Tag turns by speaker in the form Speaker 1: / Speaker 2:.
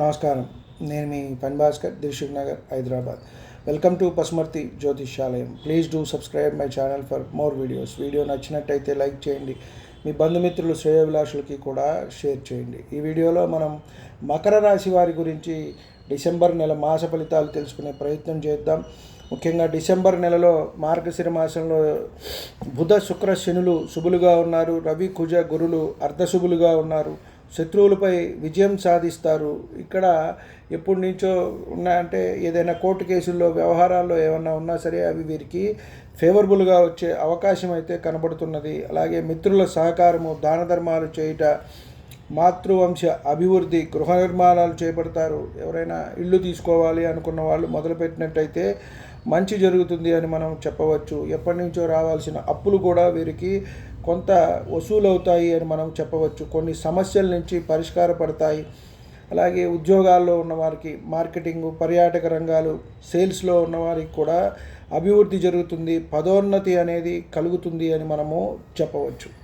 Speaker 1: నమస్కారం. నేను మీ పని భాస్కర్ దిల్షుక్ నగర్ హైదరాబాద్. వెల్కమ్ టు పసుమర్తి జ్యోతిష్యాలయం. Please do subscribe my channel for more videos. Video నచ్చినట్టయితే లైక్ చేయండి. మీ బంధుమిత్రులు శ్రేయోభిలాషులకి కూడా షేర్ చేయండి. ఈ వీడియోలో మనం మకర రాశి వారి గురించి డిసెంబర్ నెల మాస ఫలితాలు తెలుసుకునే ప్రయత్నం చేద్దాం. ముఖ్యంగా డిసెంబర్ నెలలో మార్గశిర మాసంలో బుధ శుక్ర శనులు శుభులుగా ఉన్నారు. రవి కుజ గురులు అర్ధశుభులుగా ఉన్నారు. శత్రువులపై విజయం సాధిస్తారు. ఇక్కడ ఎప్పటి నుంచో ఉన్నాయంటే ఏదైనా కోర్టు కేసుల్లో వ్యవహారాల్లో ఏమన్నా ఉన్నా సరే అవి వీరికి ఫేవరబుల్గా వచ్చే అవకాశం అయితే కనబడుతున్నది. అలాగే మిత్రుల సహకారము దాన ధర్మాలు చేయుట మాతృవంశ అభివృద్ధి గృహ నిర్మాణాలు చేపడతారు. ఎవరైనా ఇల్లు తీసుకోవాలి అనుకున్న వాళ్ళు మొదలుపెట్టినట్టయితే మంచి జరుగుతుంది అని మనం చెప్పవచ్చు. ఎప్పటి నుంచో రావాల్సిన అప్పులు కూడా వీరికి కొంత వసూలు అవుతాయి అని మనం చెప్పవచ్చు. కొన్ని సమస్యల నుంచి పరిష్కారపడతాయి. అలాగే ఉద్యోగాల్లో ఉన్నవారికి మార్కెటింగ్ పర్యాటక రంగాలు సేల్స్లో ఉన్నవారికి కూడా అభివృద్ధి జరుగుతుంది. పదోన్నతి అనేది కలుగుతుంది అని మనము చెప్పవచ్చు.